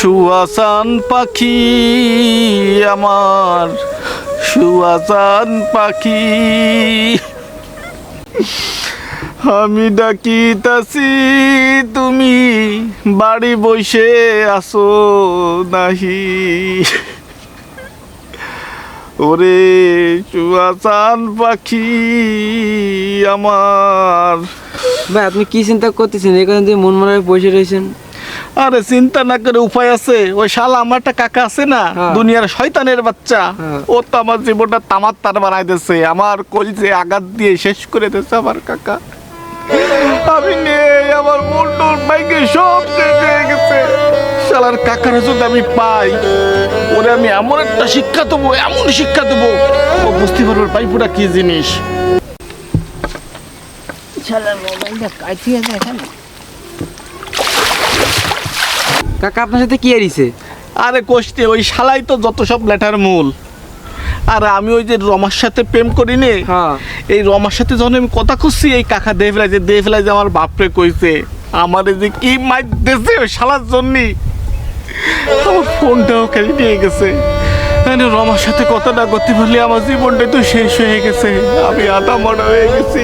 সুয়াসান পাখি আমার, সুয়াসান পাখি। আমি ডাকিতাছি, তুমি বাড়ি বসে আসো নাহি। ওরে সুয়াসান পাখি আমার। ভাই, আপনি কি চিন্তা করতেছেন? এখানে দিয়ে মন মারায় বসে রয়েছেন। আরে চিন্তা না করে উপায় আছে। ওই শালা আমার একটা কাকা আছে না হ্যাঁ। দুনিয়ার শয়তানের বাচ্চা। হ্যাঁ। ও তো আমার জীবনটা তামার তার বানাই দিছে আমার কলিজে আঘাত দিয়ে শেষ করে দিছে আমার কাকা। আমি নেই আমার মুন্ডুর বাইকে সব শেষ হয়ে গেছে। শালার কাকার যদি আমি পাই। ওরে আমি এমন একটা শিক্ষা দেবো এমন শিক্ষা দেবো। ও বুঝতে পারবে পাইপুরা কি জিনিস। কাকা আপনার সাথে কি হারিয়েছে আরে কোষ্ঠে ওই শালাই তো যত সব লেটার মূল। আর আমি ওই যে রমার সাথে প্রেম করি নে হ্যাঁ। এই রমার সাথে যখন আমি কথা খুঁজছি এই কাকা দেহ ফেলাই যে দেহ ফেলাই যে আমার বাপরে কইছে আমার যে কি মাই দেশে ওই শালার জন্যই আমার ফোনটাও কেটে নিয়ে গেছে। মানে রমার সাথে কথা না করতে পারলে আমার জীবনটাই তো শেষ হয়ে গেছে। আমি আটা মরা হয়ে গেছি।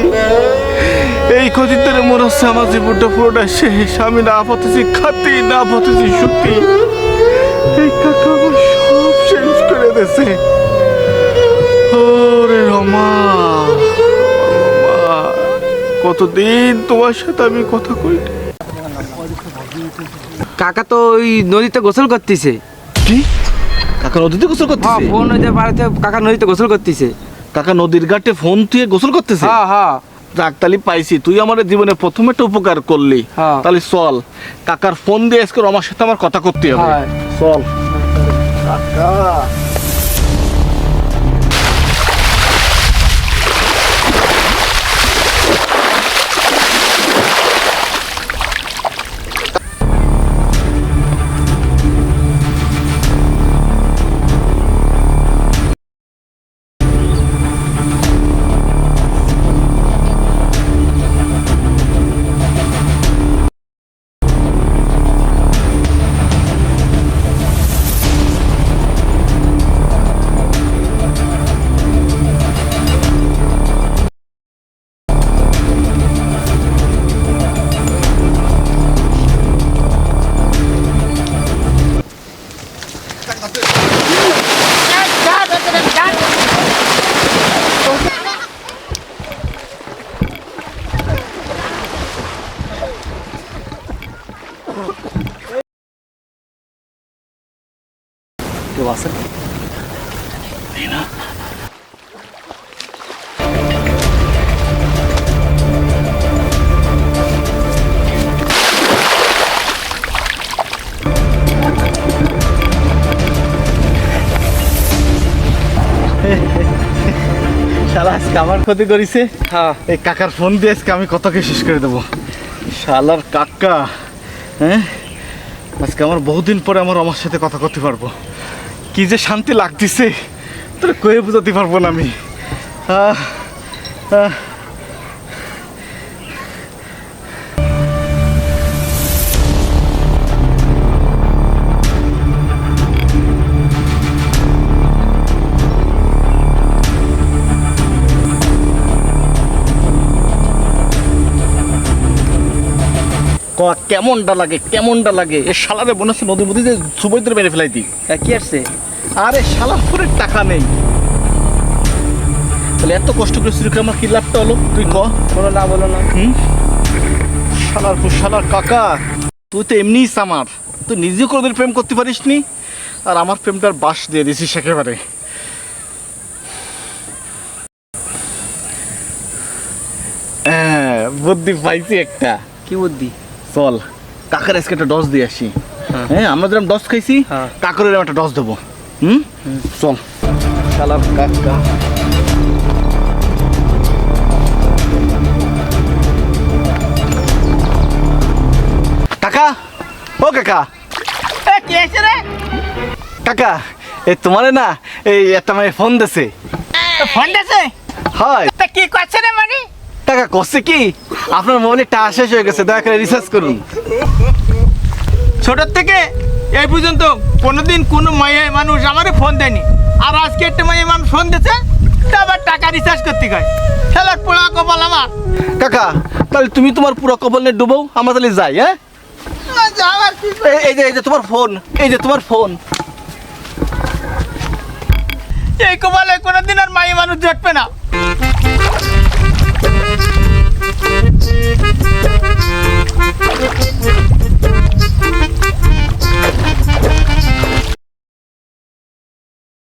এই ধরে মনে হচ্ছে আমার জীবনটা পুরোটা শেষ। আমি না পাতেছি খাতি না পাতেছি সত্যি এই কাকা আমার সব শেষ করে দিয়েছে। ওরে রমা কতদিন তোমার সাথে আমি কথা কই কাকা তো ওই নদীতে গোসল করতেছে। কি? কাকা নদীতে গোসল হ্যাঁ করতেছে ফোন ওই যে কাকা নদীতে গোসল করতেছে। কাকা নদীর ঘাটে ফোন তুই গোসল করতেছে? হ্যাঁ হ্যাঁ। যাক পাইছি। তুই আমার জীবনে প্রথম একটা উপকার করলি। হ্যাঁ। তাহলে চল কাকার ফোন দিয়ে আজকে আমার সাথে আমার কথা করতে হবে। হ্যাঁ। চল। কাকা। কেউ আছে শালা আজকে আমার ক্ষতি করেছে? হ্যাঁ। এই কাকার ফোন দিয়ে আজকে আমি কতকে শেষ করে দেবো? শালার কাকা হ্যাঁ? আজকে আমার বহুদিন পরে আমার আমার সাথে কথা করতে পারব। কি যে শান্তি লাগতেছে তোর কয়ে বোঝাতে পারব না আমি। আহ, আহ। ক কেমনটা লাগে কেমনটা লাগে? এ শালারে মনে হচ্ছে মধ্যে যে সুবৈদ্র মেরে ফেলাই দিই কি আসছে? আরে শালার পরে টাকা নেই। তাহলে এত কষ্ট করে শুরু করে আমার কি লাভটা হলো? তুই ক। বলো না বলো না। হুম? শালার শালার কাকা তুই তো এমনিই আমার তুই নিজেও কোনোদিন প্রেম করতে পারিস নি আর আমার প্রেমটার বাস দিয়ে দিছিস একেবারে। হ্যাঁ বুদ্ধি পাইছি একটা। কি বুদ্ধি? চল কাকার আজকে একটা ডস দিয়ে আসি। হ্যাঁ। আমরা যেরকম ডস খাইছি হ্যাঁ। কাকার এরকম একটা ডস দেবো। হুম? চল। শালার কাকা। কাকা? ও কাকা। কাকা এই তোমারে না এই একটা মানে ফোন দিছে। ফোন দিয়েছে হয়। টাকা করছে কি? আপনার মোবাইলে টাকা শেষ হয়ে গেছে দয়া করে রিসার্চ করুন। ছোট থেকে এই পর্যন্ত কোনোদিন কোনো মাইয়া মানুষ আমারে ফোন দেয়নি। আর আজকে একটা মাইয়া মানুষ ফোন দিয়েছে আবার টাকা রিচার্জ করতে হয় খেলার পোড়া কপাল আমার। কাকা তাহলে তুমি তোমার পুরো কবল নিয়ে ডুবো আমরা তাহলে যাই হ্যাঁ? এই- যে এই যে তোমার ফোন এই যে তোমার ফোন এই কপালে কোনোদিন আর মাইয়া মানুষ জটবে না।